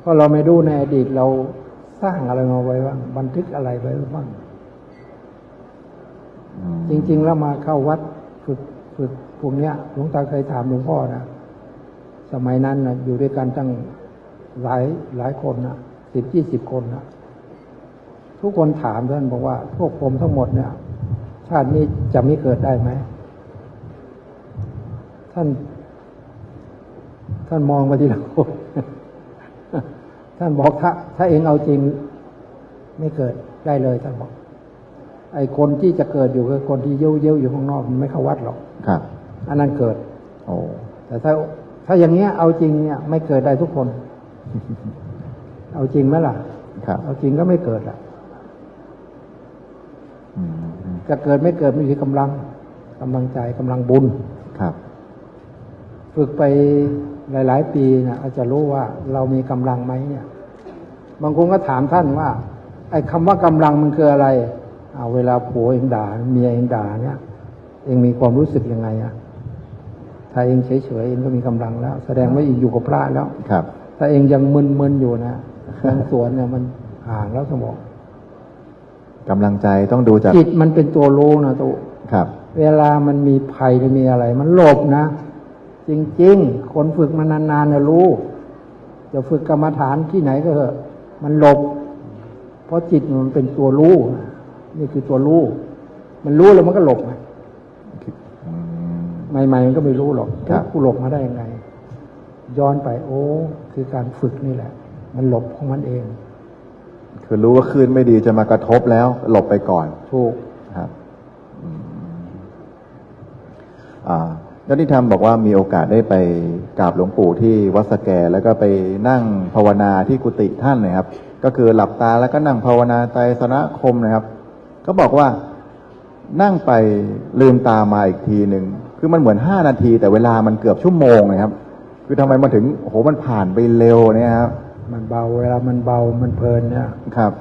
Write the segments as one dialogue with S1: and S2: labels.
S1: เพราะเราไม่รู้ในอดีตเราสร้างอะไรมาไว้บ้างบันทึกอะไรไว้บ้าง
S2: อืม
S1: จริง ๆ แล้วมาเข้าวัดฝึกฝึกพวกเนี้ยหลวงตาเคยถามหลวงพ่อนะสมัยนั้นนะอยู่ด้วยกันตั้งหลายหลายคนนะสิบยี่สิบคนนะทุกคนถามท่านบอกว่า พวกผมทั้งหมดเนี่ย ชาตินี้จะไม่เกิดได้ไหมท่าน ท่านมองไปที่เรา ท่านบอกถ้าถ้าเองเอาจริงไม่เกิดได้เลยท่านบอก ไอ้คนที่จะเกิดอยู่คือคนที่เย้ยวเย้ยวๆอยู่ข้างนอกมันไม่เข้าวัดหรอก
S2: ครับ
S1: อันนั้นเกิด
S2: โอ้
S1: แต่ถ้าถ้าอย่างเงี้ยเอาจริงเนี่ย ไม่เกิดได้ทุกคน เอาจริงไหมล่ะ
S2: ครับ
S1: เอาจริงก็ไม่เกิดอะ
S2: อืมอืม
S1: จะเกิดไม่เกิดไม่อยู่ที่กำลังกำลังใจกำลังบุญ
S2: ครับ
S1: ฝึกไป หลาย ๆ ปีนะอาจจะรู้ว่าเรามีกำลังไหมเนี่ย บางคนก็ถามท่านว่า ไอ้คำว่ากำลังมันคืออะไรเอาเวลาผัวเองด่าเมียเองด่าเนี่ย เองมีความรู้สึกยังไงอะถ้าเองเฉย ๆ เองก็มีกำลังแล้ว แสดงว่าเองอยู่กับพระแล้ว
S2: ครับ
S1: ถ้าเองยังมึน ๆ อยู่นะทางสวนเนี่ยมันห่างแล้วสมอง
S2: กำลังใจต้องดูจาก
S1: จิตมันเป็นตัวรู้นะตัว
S2: ครับ
S1: เวลามันมีภัยหรือมีอะไร มันหลบนะ จริง ๆ คนฝึกมานานๆนะรู้ จะฝึกกรรมฐานที่ไหนก็เถอะมันหลบ เพราะจิตมันเป็นตัวรู้นะนี่คือตัวรู้ มันรู้แล้วมันก็หลบไง
S2: อืม
S1: ใหม่ ๆ มันก็ไม่รู้หรอก
S2: ครับ
S1: กูหลบมาได้ยังไง ย้อนไป โอ้ คือการฝึกนี่แหละ มันหลบของมันเอง
S2: คือรู้ว่าคลื่นไม่ดีจะมากระทบแล้ว หลบไปก่อน
S1: ถูก
S2: ครับ อืมอ่าแล้วที่ทำบอกว่ามีโอกาสได้ไปกราบหลวงปู่ที่วัดสแกแล้วก็ไปนั่งภาวนาที่กุฏิท่านนะครับ ก็คือหลับตาแล้วก็นั่งภาวนาไตรสนคมนะครับ ก็บอกว่านั่งไปลืมตามาอีกทีหนึ่งคือมันเหมือนห้านาที แต่เวลามันเกือบชั่วโมงนะครับ คือทำไมมันถึงโอ้โหมันผ่านไปเร็วเนี่ยครับ
S1: มันเบาเวลามันเบามันเพลินเนี่ย
S2: ครับ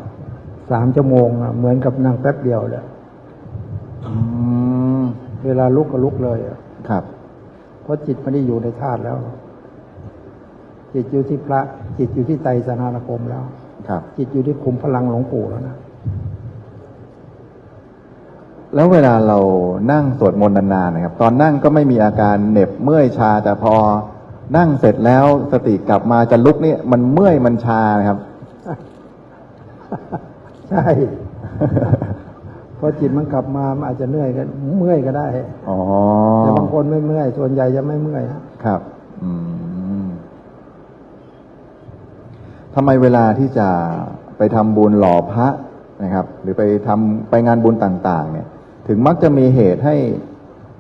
S1: สามชั่วโมงอะเหมือนกับนั่งแป๊บเดียวเลย
S2: อืม
S1: เวลาลุกก็ลุกเลยอะ
S2: ครับ
S1: เพ ราะจิตไม่ได้อยู่ในธาตุแล้ว จิตอยู่ที่พระ จิตอยู่ที่ไตรสนานคมแล้ว
S2: ครับ
S1: จิตอยู่ที่คุมพลังหลวงปู่แล้วนะ
S2: แล้วเวลาเรานั่งสวดมนต์นานๆนะครับ ตอนนั่งก็ไม่มีอาการเหน็บเมื่อยชา แต่พอนั่งเสร็จแล้วสติกลับมาจะลุกเนี่ยมันเมื่อยมันชานะครับ
S1: ใช่ พอจิตมันกลับมามันอาจจะเหนื่อยก็เมื่อยก็ได้
S2: อ๋อ
S1: แต่บางคนไม่เมื่อย ส่วนใหญ่จะไม่เมื่อยนะ
S2: ครับอืมทำไมเวลาที่จะไปทำบุญหล่อพระนะครับ หรือไปทำไปงานบุญต่าง ๆ เนี่ย ถึงมักจะมีเหตุให้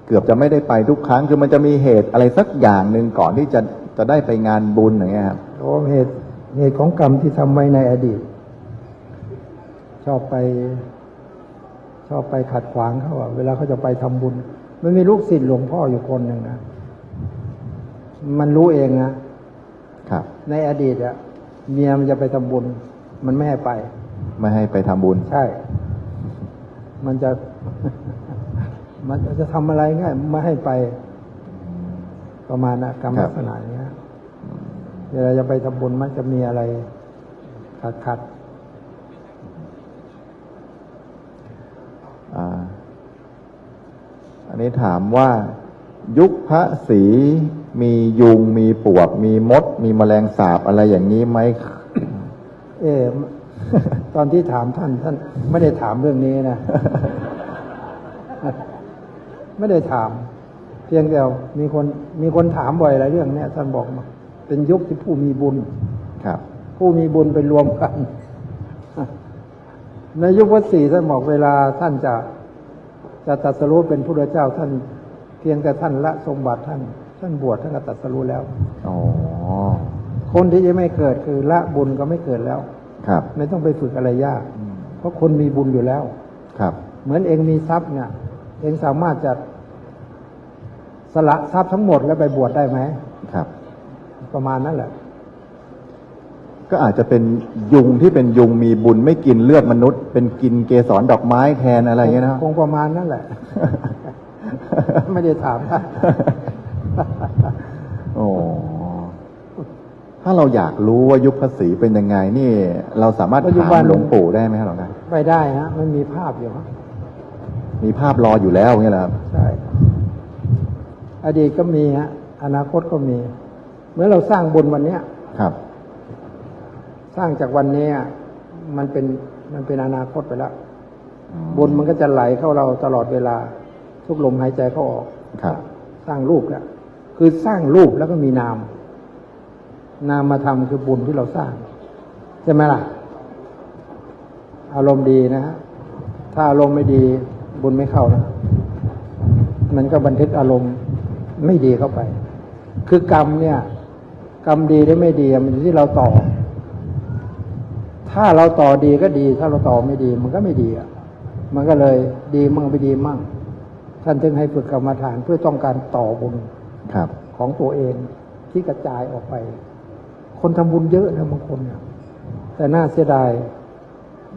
S2: เกือบจะไม่ได้ไปทุกครั้ง คือมันจะมีเหตุอะไรสักอย่างหนึ่งก่อนที่จะจะได้ไปงานบุญอย่างเงี้ยครับ
S1: โอ้เหตุเหตุของกรรมที่ทำไว้ในอดีต ชอบไป ชอบไปขัดขวางเขาอะเวลาเขาจะไปทำบุญ มันมีลูกศิษย์หลวงพ่ออยู่คนหนึ่งนะมันรู้เองนะ
S2: ครับ
S1: ในอดีตอะเมียมันจะไปทำบุญ มันไม่ให้ไป
S2: ไม่ให้ไปทำบุญ
S1: ใช่ มันจะ มันจะทำอะไรง่ายไม่ให้ไป ประมาณนะกรรม
S2: ครั
S1: ลั
S2: บ
S1: กษณะอย่างเงี้ยเวลาจะไปทำบุญมันจะมีอะไรขัดขัด
S2: อ่า อั นนี้ถามว่า ยุคพระศรีมียุงมีปวก มีมด มีแมลงสาบอะไรอย่างนี้ไหม
S1: เออตอนที่ถามท่านท่านไม่ได้ถามเรื่องนี้นะ ไม่ได้ถาม เพียงแต่มีคนมีคนถามบ่อยหลายเรื่องเนี่ยท่านบอกมาเป็นยุคที่ผู้มีบุญ
S2: ครับ
S1: ผู้มีบุญไปรวมกันในยุควัดสี่ท่านบอกเวลาท่านจะ จะตรัสรู้เป็นพระเจ้าท่าน เพียงแต่ท่านละสมบัติท่าน ท่านบวชท่านก็ตรัสรู้แล้ว
S2: อ๋อ
S1: คนที่จะไม่เกิดคือละบุญก็ไม่เกิดแล้ว
S2: ครับ
S1: ไม่ต้องไปฝึกอะไรยาก เพราะคนมีบุญอยู่แล้ว
S2: ครับ
S1: เหมือนเองมีทรัพย์เนี่ย เองสามารถจะสละทรัพย์ทั้งหมดแล้วไปบวชได้ไหม
S2: ครับ
S1: ประมาณนั้นแหละ
S2: ก็อาจจะเป็นยุงที่เป็นยุงมีบุญไม่กินเลือดมนุษย์ เป็นกินเกสรดอกไม้แทนอะไรอย่างเงี้ยนะ
S1: คงประมาณนั่นแหละ ไม่ได้ถามท่าน
S2: โอ้พระถ้าเราอยากรู้ว่ายุคภาษีเป็นยังไงนี่ เราสามารถ
S1: ปัจจุ
S2: ถา
S1: บั
S2: ม
S1: น
S2: หลวงปู่ได้ไหมครับหลวงตา
S1: ไปได้ฮะมันมีภาพอยู่ฮะ
S2: มีภาพรออยู่แล้วอย่างเงี้ยเหรอครับ
S1: ใช่ครับอดีตก็มีฮะอนาคตก็มี เมื่อเราสร้างบุญวันเนี้ย
S2: ครับ
S1: สร้างจากวันนี้อะมันเป็นมันเป็นอนาคตไปแล้ว
S2: อืม
S1: บุญมันก็จะไหลเข้าเราตลอดเวลา ทุกลมหายใจเข้าออก
S2: ครับ
S1: สร้างรูปแล้วคือสร้างรูปแล้วก็มีนาม นามมาทำคือบุญที่เราสร้าง ใช่ไหมล่ะ อารมณ์ดีนะฮะถ้าอารมณ์ไม่ดีบุญไม่เข้านะมันก็บันทึกอารมณ์ไม่ดีเข้าไป คือกรรมเนี่ย กรรมดีหรือไม่ดีมันอยู่ที่เราต่อ ถ้าเราต่อดีก็ดี ถ้าเราต่อไม่ดี มันก็ไม่ดีอะมันก็เลยดีมั่งไม่ดีมั่ง ท่านจึงให้ฝึกกรรมฐานเพื่อต้องการต่อบุญ
S2: ครับ
S1: ของตัวเองที่กระจายออกไป คนทำบุญเยอะนะบางคนเนี่ยแต่น่าเสียดาย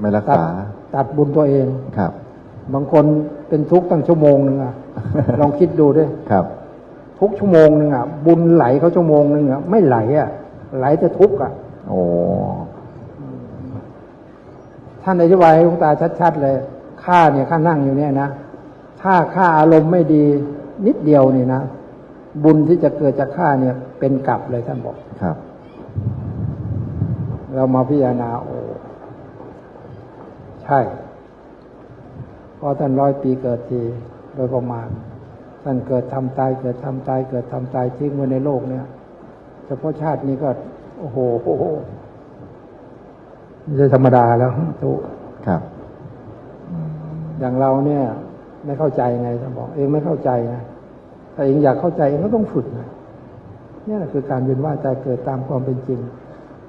S2: ไม่รัก
S1: ตัด
S2: ษา
S1: ตัดบุญตัวเอง
S2: ครับ
S1: บางคนเป็นทุกข์ตั้งชั่วโมงหนึ่งอะลองคิดดูด้วย
S2: ครับ
S1: ทุกชั่วโมงหนึ่งอะบุญไหลเขาชั่วโมงหนึ่งอะไม่ไหลอะไหลแต่ทุกข์อะ
S2: โอ้
S1: ท่านอธิบายให้หลวงตาชัด ๆ เลยข้าเนี่ยข้านั่งอยู่เนี่ยนะถ้าข้าอารมณ์ไม่ดีนิดเดียวนี่นะบุญที่จะเกิดจากข้าเนี่ย เป็นกลับเลยท่านบอก
S2: ครับ
S1: เรามาพิจารณาโอ้ใช่เพราะท่านร้อยปีเกิดทีโดยประมาณท่านเกิดทำตายเกิดทำตายเกิดทำตายทิ้งไว้ในโลกเนี่ยเฉพาะชาตินี้ก็ โอ้โหโอ้โห ไม่ใช่ธรรมดาแล้วทุก
S2: ครับ
S1: อย่างเราเนี่ย ไม่เข้าใจไงท่านบอก เองไม่เข้าใจนะถ้าเองอยากเข้าใจเองก็ต้องฝึกนะเนี่ยแหละคือการเวียนว่ายตายเกิดตามความเป็นจริง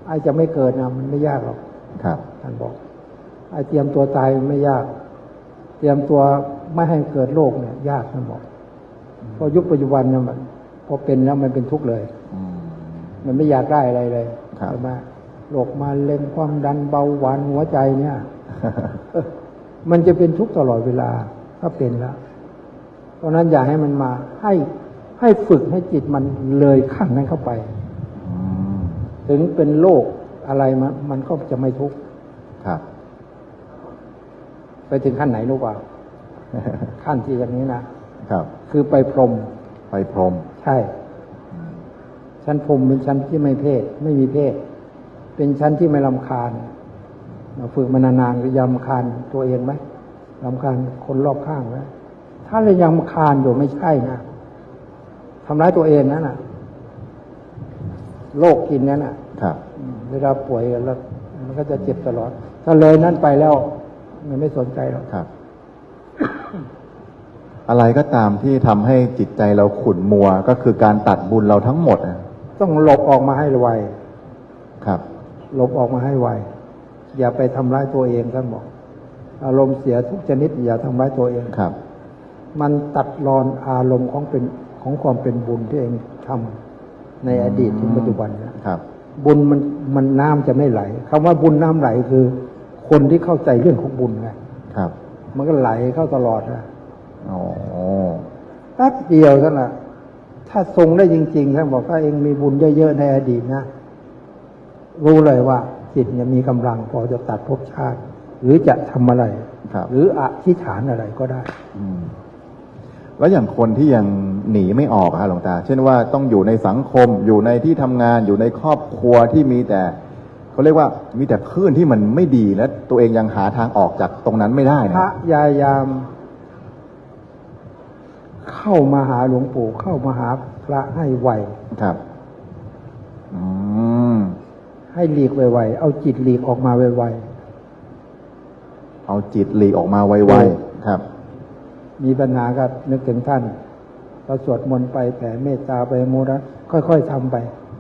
S1: ไอ้จะไม่เกิดนะมันไม่ยากหรอก
S2: ครับ
S1: ท่านบอกไอ้เตรียมตัวตายมันไม่ยาก เตรียมตัวไม่ให้เกิดโรคเนี่ย ยากท่านบอกเพราะยุคปัจจุบันเนี่ยมันพอเป็นแล้วมันเป็นทุกข์เลย
S2: อืม
S1: มันไม่อยากได้อะไรเลย
S2: ครับ
S1: ใช่ไหม โรคมาเร็งความดันเบาหวานหัวใจเนี่ยเออมันจะเป็นทุกข์ตลอดเวลา ถ้าเป็นแล้วเพราะฉะนั้นอย่าให้มันมา ให้ให้ฝึกให้จิตมันเลยขั้นนั้นเข้าไป
S2: อืม
S1: ถึงเป็นโรคอะไรมันมันก็จะไม่ทุกข์
S2: ครับ
S1: ไปถึงขั้นไหนรู้เปล่าขั้นที่อย่างนี้นะ
S2: ครับ
S1: คือไปพรหม
S2: ไปพรหม
S1: ใช่ ชั้นพรหมเป็นชั้นที่ไม่เพศ ไม่มีเพศ เป็นชั้นที่ไม่ลำคาญเราฝึกมานานๆก็ยำคาญตัวเองไหมลำคาญคนรอบข้างไหมถ้าเรายังคาญอยู่ไม่ใช่นะทำร้ายตัวเองนั่นน่ะโรคกินนั่นน่ะ
S2: ครับ
S1: อืมเวลาป่วยแล้วมันก็จะเจ็บตลอด ถ้าเลยนั้นไปแล้ว มันไม่สนใจหรอก
S2: ครับ อะไรก็ตามที่ทำให้จิตใจเราขุ่นมัวก็คือการตัดบุญเราทั้งหมดนะ
S1: ต้องหลบออกมาให้ไว
S2: ครับ
S1: หลบออกมาให้ไว อย่าไปทำร้ายตัวเองท่านบอก อารมณ์เสียทุกชนิด อย่าทำร้ายตัวเอง
S2: ครับ
S1: มันตัดรอนอารมณ์ของเป็นของความเป็นบุญที่เองทำในอดีตถึงปัจจุบันนะครับ บุญมันมันน้ำจะไม่ไหลคำว่าบุญน้ำไหลคือ คนที่เข้าใจเรื่องของบุญไง
S2: ครับ
S1: มันก็ไหลเข้าตลอดนะ
S2: อ๋อ
S1: แป๊บเดียวเท่านั้นน่ะถ้าทรงได้จริงๆท่านบอกว่าเองมีบุญเยอะๆในอดีตนะ รู้เลยว่าจิตเนี่ยมีกำลังพอจะตัดภพชาติ หรือจะทำอะไร
S2: ครับ
S1: หรืออธิษฐานอะไรก็ได้
S2: อืมแล้วอย่างคนที่ยังหนีไม่ออกอะครับหลวงตา เช่นว่าต้องอยู่ในสังคมอยู่ในที่ทำงานอยู่ในครอบครัวที่มีแต่เขาเรียกว่ามีแต่คลื่นที่มันไม่ดีและตัวเองยังหาทางออกจากตรงนั้นไม่ได้
S1: พ
S2: นะ
S1: ระยายาม เข้ามาหาหลวงปู่เข้ามาหาพระให้ไว
S2: ครับอืม
S1: ให้หลีกไวๆ เอาจิตหลีกออกมาไว
S2: เอาจิตหลีกออกมาไวๆ ครับ
S1: ๆมีปัญหาก็นึกถึงท่านเราสวดมนต์ไปแผ่เมตตาไปโมนะค่อยๆทำไป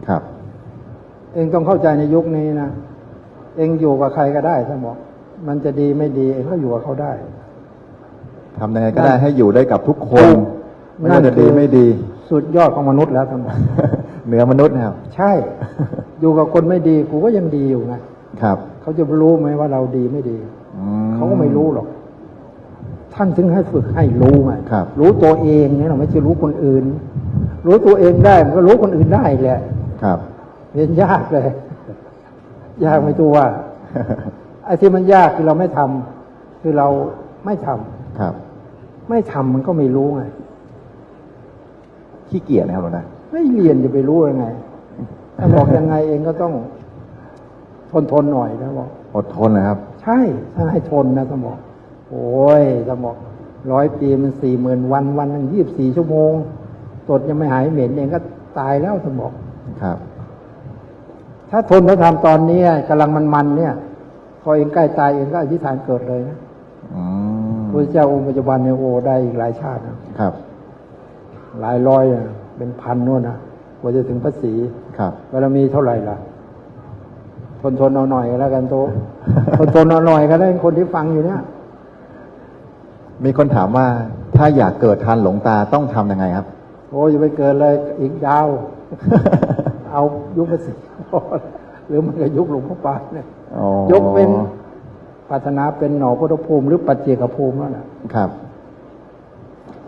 S2: ครับ
S1: เองต้องเข้าใจในยุคนี้นะ เองอยู่กับใครก็ได้ท่านบอกมันจะดีไม่ดีเองก็อยู่กับเขาได้
S2: ทำยังไงก็ได้ให้อยู่ได้กับทุกคนไม่ว่าจะ
S1: คื
S2: ดี
S1: อ
S2: ไม่ดี
S1: สุดยอดของมนุษย์แล้วท่านบอก
S2: เหนือมนุษย์นะครับ
S1: ใช่ อยู่กับคนไม่ดีกูก็ยังดีอยู่ไง
S2: ครับ
S1: เขาจะรู้ไหมว่าเราดีไม่ดี
S2: อื
S1: เขาก็ไม่รู้หรอก ท่านถึงให้ฝึกให้รู้ไง
S2: ครับ
S1: รู้ตัวเองเนี่ยเราไม่ใช่รู้คนอื่น รู้ตัวเองได้มันก็รู้คนอื่นได้แหละ
S2: ครับ
S1: เรียนยากเลย ยากไม่ตัวว่าไอ้ที่มันยากคือเราไม่ทำคือเราไม่ทำ
S2: ครับ
S1: ไม่ทำมันก็ไม่รู้ไง
S2: ขี้เกียจนะครับหลวงตา
S1: ไม่เรียนจะไปรู้ยังไง ถ้าบอกยังไงเองก็ต้องทนทนๆหน่อยนะบอก
S2: อดทนนะครับ
S1: ใช่ถ้าให้ทนนะสมองโอ้ยสมองร้อยปีมันสี่หมื่นวันวันหนึ่งยี่บสี่ชั่วโมงตดยังไม่หายเหม็นเองก็ตายแล้วสมอง
S2: ครับ
S1: ถ้าทนพระธรรมตอนนี้กำลังมันๆเนี่ย พอเองใกล้ตายเองก็อธิษฐานเกิดเลยนะ
S2: อืม
S1: พระเจ้าองค์ปัจจุบันเนี่ยโอ้ได้อีกหลายชาตินะครับ หลายร้อยนะเป็นพันโน่นนะ กว่าจะถึงพระศรี
S2: ครับ
S1: บารมีเท่าไหร่ล่ะ ทนทนเอาหน่อยก็แล้วกันโตทนทนเอาหน่อยก็ได้คนที่ฟังอยู่เนี่ย
S2: มีคนถามว่าถ้าอยากเกิดทันหลวงตาต้องทำยังไงครับ
S1: โอ้ยอย่าไปเกิดเลยอีกยาว เอายุคพระศรีหรือมันก็ยุคหลวงพ่อปานเนี่ย
S2: อ๋อย
S1: กเป็นปรารถนาเป็นหน่อพุทธภูมิหรือปัจเจกภูมินั่นแหละ
S2: ครับ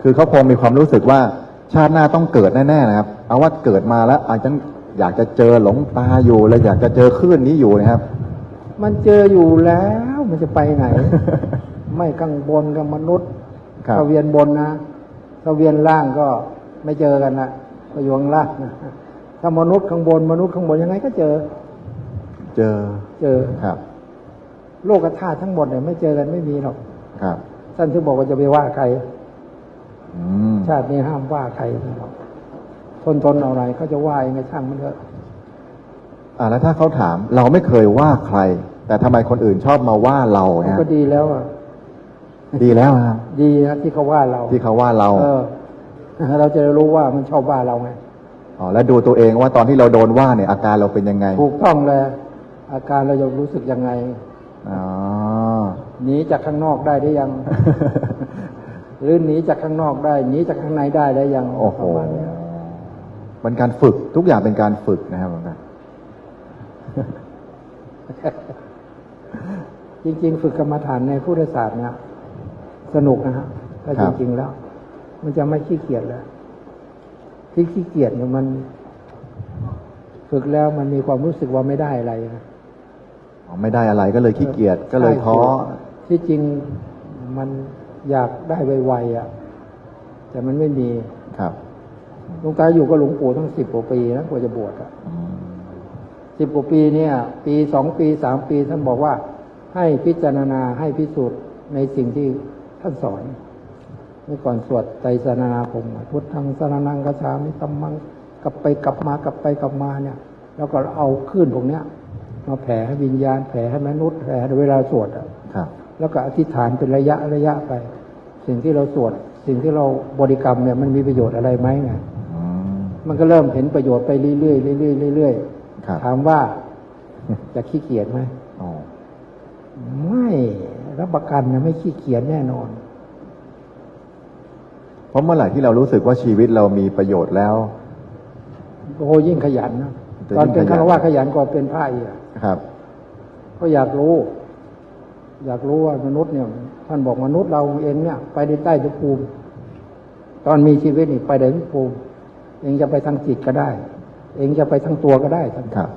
S2: คือเขาคงมีความรู้สึกว่า ชาติหน้าต้องเกิดแน่ๆนะครับ เอาว่าเกิดมาแล้วอาจจะอยากจะเจอหลวงตาอยู่เลยอยากจะเจอคลื่นนี้อยู่นะครับ
S1: มันเจออยู่แล้วมันจะไปไหน ไม่ข้างบนกับมนุษย์
S2: ครับ
S1: ถ้าเวียนบนนะถ้าเวียนล่างก็ไม่เจอกันนะก็อยู่ข้างล่างนะถ้ามนุษย์ข้างบนมนุษย์ข้างบนยังไงก็เจอ
S2: เจอ
S1: เจอ
S2: ครับ
S1: โลกธาตุทั้งหมดเนี่ยไม่เจอกันไม่มีหรอก
S2: ครับ
S1: ท่านถึงบอกว่าจะไปว่าใคร
S2: อืม
S1: ชาตินี้ห้ามว่าใครหรอกทนทนเอาอะไรเขาจะว่ายังไงช่างมันเถอะ
S2: อ่าแล้วถ้าเขาถามเราไม่เคยว่าใคร แต่ทำไมคนอื่นชอบมาว่าเรา
S1: มัน
S2: เนี่ย
S1: ก็ดีแล้วอะ
S2: ดีแล้วนะครับ
S1: ดีนะที่เขาว่าเรา
S2: ที่เขาว่าเรา
S1: เออเราจะได้รู้ว่ามันชอบว่าเราไง
S2: อ๋อแล้วดูตัวเองว่าตอนที่เราโดนว่าเนี่ยอาการเราเป็นยังไง
S1: ถูกต้องเลย อาการเราจะรู้สึกยังไง
S2: อ๋อ
S1: หนีจากข้างนอกได้ได้ยังห รือหนีจากข้างนอกได้หนีจากข้างในได้ได้ยัง
S2: โอ้โห
S1: ประมาณเนี้ย
S2: มันการฝึกทุกอย่างเป็นการฝึกนะครับหลวงตา
S1: จริง ๆ ฝึกกรรมฐานในพุทธศาสตร์เนี่ยสนุกนะฮะถ้าจริง ๆ แล้ว มันจะไม่ขี้เกียจเลยที่ขี้เกียจเนี่ยมัน ฝึกแล้วมันมีความรู้สึกว่าไม่ได้อะไรนะ
S2: อ๋อไม่ได้อะไรก็เลยขี้เกียจก็เลยท้อ
S1: ใช่ที่จริงมัน อยากได้ไวๆอะ แต่มันไม่มี
S2: ครับ
S1: หลวงตาอยู่กับหลวงปู่ตั้งสิบกว่าปีนะกว่าจะบวชอะ
S2: อืม
S1: สิบกว่าปีเนี่ย ปีสองปีสามปีท่านบอกว่า ให้พิจารณาให้พิสูจน์ในสิ่งที่ท่านสอนเมื่อก่อนสวดไตรสรณนาคมอะพุทธังสรนังกชามิตัมมังกลับไปกลับมากลับไปกลับมาเนี่ย แล้วก็เอาคลื่นพวกเนี้ย มาแผ่ให้วิญญาณแผ่ให้มนุษย์แผ่ให้เวลาสวดอะ
S2: ครับ
S1: แล้วก็อธิษฐานเป็นระยะระยะไป สิ่งที่เราสวด สิ่งที่เราบริกรรมเนี่ยมันมีประโยชน์อะไรไหมไง
S2: อืม
S1: มันก็เริ่มเห็นประโยชน์ไปเรื่อยๆเรื่อยๆเรื่อย
S2: ครับ
S1: ๆถามว่าจะขี้เกียจไหม
S2: อ๋อ
S1: ไม่รับประกันนะไม่ขี้เกียจแน่นอน
S2: เพราะเมื่อไหร่ที่เรารู้สึกว่าชีวิตเรามีประโยชน์แล้ว
S1: โอ้โหยิ่งขยันนะ
S2: จะ
S1: ตอนเป็น
S2: ยิ่งขยัน
S1: ฆราวาสขยันกว่าเป็นพระอีกอะ
S2: ครับ
S1: ก็อยากรู้ อยากรู้ว่ามนุษย์เนี่ย ท่านบอกมนุษย์เราเองเนี่ย ไปในใต้ทุกภูมิ ตอนมีชีวิตนี่ไปในทุกภูมิ เองจะไปทางจิตก็ได้ เองจะไปทางตัวก็ได้ท่าน
S2: ครับ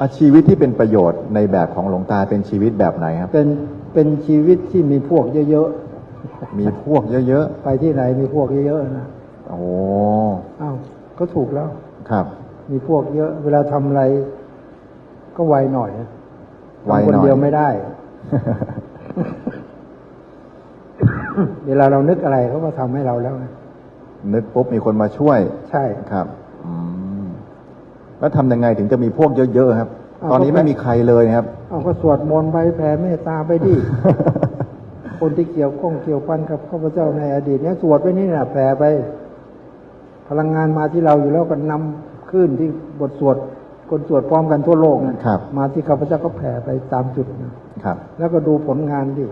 S2: อาชีวิตที่เป็นประโยชน์ในแบบของหลวงตาเป็นชีวิตแบบไหนครับ
S1: เป็นเป็นชีวิตที่มีพวกเยอะ
S2: มีพวกเยอะ
S1: ๆ ไปที่ไหนมีพวกเยอะๆนะ
S2: ๆโอ้
S1: อ้าวก็ถูกแล้ว
S2: ครับ
S1: มีพวกเยอะ เวลาทำอะไร ก็ไวหน่อยนะ
S2: ไว
S1: ทำคน
S2: หน่อย
S1: เดียวไม่ได้ เวลาเรานึกอะไรเขาก็ทำให้เราแล้วไง
S2: นึกปุ๊บมีคนมาช่วย
S1: ใช่
S2: ครับอืมแล้วทำยังไงถึงจะมีพวกเยอะๆครับ
S1: อ้าว
S2: ตอนนี้
S1: ก็
S2: ไม่
S1: ไป
S2: มีใครเลยนะครับ
S1: เอาก็สวดมนต์ไปแผ่เมตตาไปดิคนที่เกี่ยวข้องเกี่ยวพันกับข้าพเจ้าในอดีตเนี่ยสวดไปนี่นะแผ่ไป พลังงานมาที่เราอยู่แล้วก็นำขึ้นที่บทสวด คนสวดพร้อมกันทั่วโลกนะครับ มาที่ข้าพเจ้าก็แผ่ไปตามจุดนะครับ แล้วก็ดูผลงานดิ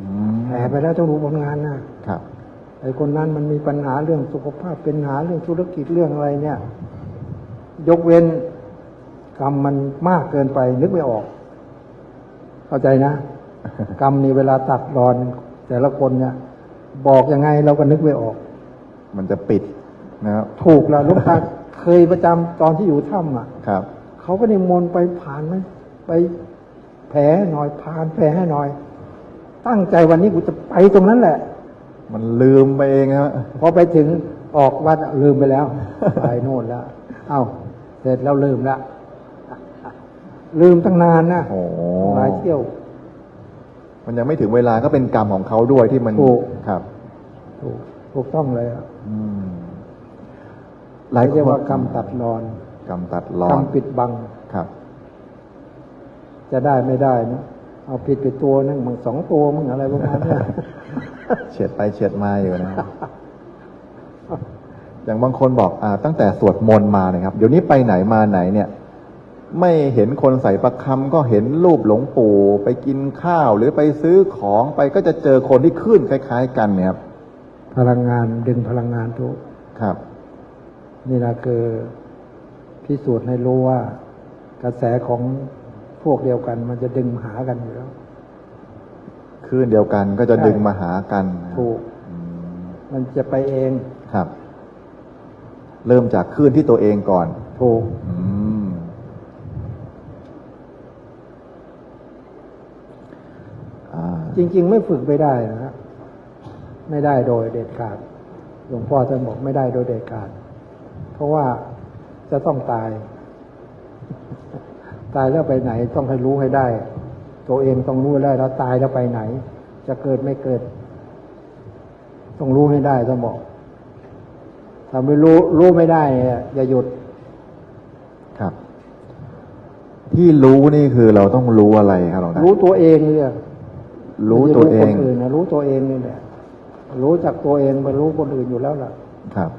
S2: อืม
S1: แผ่ไปแล้วต้องดูผลงานนะครับไอ้คนนั้นมันมีปัญหาเรื่องสุขภาพเป็นหาเรื่องธุรกิจเรื่องอะไรเนี่ย ยกเว้นกรรมมันมากเกินไปนึกไม่ออก เข้าใจนะ กรรมนี่เวลาตัดรอน แต่ละคนเนี่ย บอกยังไงเราก็นึกไม่ออก
S2: มันจะปิดนะครับ
S1: ถูกแล้วหลูกตา เคยประจำตอนที่อยู่ถ้ำอะ
S2: ครับ
S1: เขาก็นิมนต์ไปผ่านไหมไปแผลให้หน่อยผ่านแผลให้หน่อย ตั้งใจวันนี้กูจะไปตรงนั้นแหละ
S2: มันลืมไปเองครับ
S1: พอไปถึงออกวัดลืมไปแล้วไปโน่นแล้ว เอ้าเสร็จแล้วลืมแล้วลืมตั้งนานนะ
S2: โอ้โห
S1: หลายเที่ยว
S2: มันยังไม่ถึงเวลาก็เป็นกรรมของเขาด้วยที่มัน
S1: ถูก
S2: ครับ
S1: ถูกถูกต้องเลยอะ
S2: อืม หลายคน
S1: เรียกว่ากรรมตัดรอน
S2: กรรมตัดรอก
S1: รร
S2: น
S1: มปิดบัง
S2: ครับ
S1: จะได้ไม่ได้นะเอาผิดไปตัวนึงมึงสองตัวมึงอะไรประมาณเนี้ย
S2: เฉียดไปเฉียดมาอยู่นะอย่างบางคนบอกอ่า ตั้งแต่สวดมนต์มาเนี่ยครับ เดี๋ยวนี้ไปไหนมาไหนเนี่ย ไม่เห็นคนใส่ประคำก็เห็นรูปหลวงปู่ ไปกินข้าวหรือไปซื้อของไปก็จะเจอคนที่ขึ้นคล้าย ๆ กันเนี่ยครับ
S1: พลังงานดึงพลังงานทุก
S2: ครับ
S1: นี่นะคือพิสูจน์ให้รู้ว่ากระแสของพวกเดียวกัน มันจะดึงหากันอยู่แล้ว
S2: คลื่นเดียวกันก็จะ
S1: ใช่
S2: ดึงมาหากันนะครับ
S1: ถูก
S2: อืม
S1: มันจะไปเอง
S2: ครับ เริ่มจากคลื่นที่ตัวเองก่อน
S1: ถูก
S2: อืมอ่า
S1: จริง ๆ ไม่ฝึกไม่ได้นะฮะไม่ได้โดยเด็ดขาดหลวงพ่อท่านบอกไม่ได้โดยเด็ดขาดเพ ราะว่าจะต้องตาย ตายแล้วไปไหน ต้องให้รู้ให้ได้ ตัวเองต้องรู้ให้ได้แล้วตายแล้วไปไหน จะเกิดไม่เกิด ต้องรู้ให้ได้ต้องบอกถ้าไม่รู้รู้ไม่ได้เนี่ยอย่าหยุด
S2: ครับ ที่รู้นี่คือเราต้องรู้อะไรครับหลวงตา
S1: รู้ตัวเองเนี่ย
S2: รู้ตัวเอ
S1: ไม่
S2: ง
S1: ใช่รู้คนอื่นนะรู้ตัวเองนี่แหละรู้จักตัวเองไปรู้คนอื่นอยู่แล้วล่ะ
S2: ครับ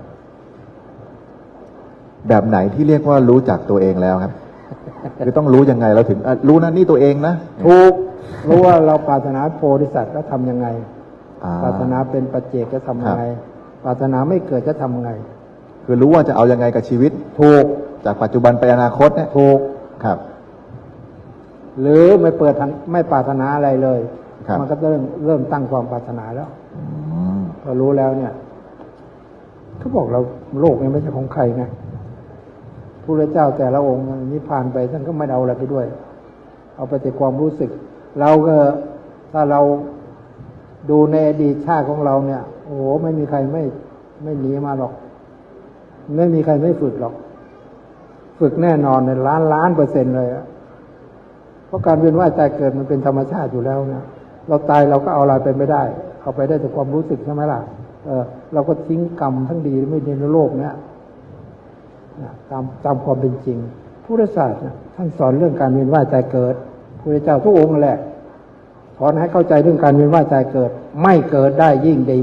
S2: แบบไหนที่เรียกว่ารู้จักตัวเองแล้วครับคือต้องรู้ยังไงเราถึงอะรู้นะนี่ตัวเองนะ
S1: ถูกรู้ว่าเราปรารถนาโพธิสัตว์แล้วทำยังไง
S2: อ่
S1: ปรารถนาเป็นปัจเจกจะทำยังไง ปรารถนาไม่เกิดจะทำยังไง
S2: คือรู้ว่าจะเอายังไงกับชีวิต
S1: ถูก
S2: จากปัจจุบันไปอนาคตเนี่ย
S1: ถูก
S2: ครับ
S1: หรือไม่เปิดทางไม่ปรารถนาอะไรเลย
S2: ครับ
S1: มันก็เริ่มเริ่มตั้งความปรารถนาแล้ว
S2: อืม
S1: พอรู้แล้วเนี่ยเขาบอกเราโลกนี้ไม่ใช่ของใครไง พระเจ้าแต่ละองค์นิพพานไปท่านก็ไม่เอาอะไรไปด้วย เอาไปแต่ความรู้สึก เราก็ถ้าเราดูในอดีตชาติของเราเนี่ย โอ้โหไม่มีใครไม่ไม่หนีมาหรอก ไม่มีใครไม่ฝึกหรอก ฝึกแน่นอนในล้านล้านเปอร์เซ็นต์เลยอะเพราะการเวียนว่ายตายเกิดมันเป็นธรรมชาติอยู่แล้วนะเราตายเราก็เอาอะไรไปไม่ได้ เอาไปได้แต่ความรู้สึกใช่ไหมล่ะเออเราก็ทิ้งกรรมทั้งดีและไม่ดีในโลกเนี้ย ตามตามความเป็นจริงพุทธศาสตร์นะท่านสอนเรื่องการเวียนว่ายตายเกิดพระเจ้าทุกองค์แหละสอนให้เข้าใจเรื่องการเวียนว่ายตายเกิด ไม่เกิดได้ยิ่งดี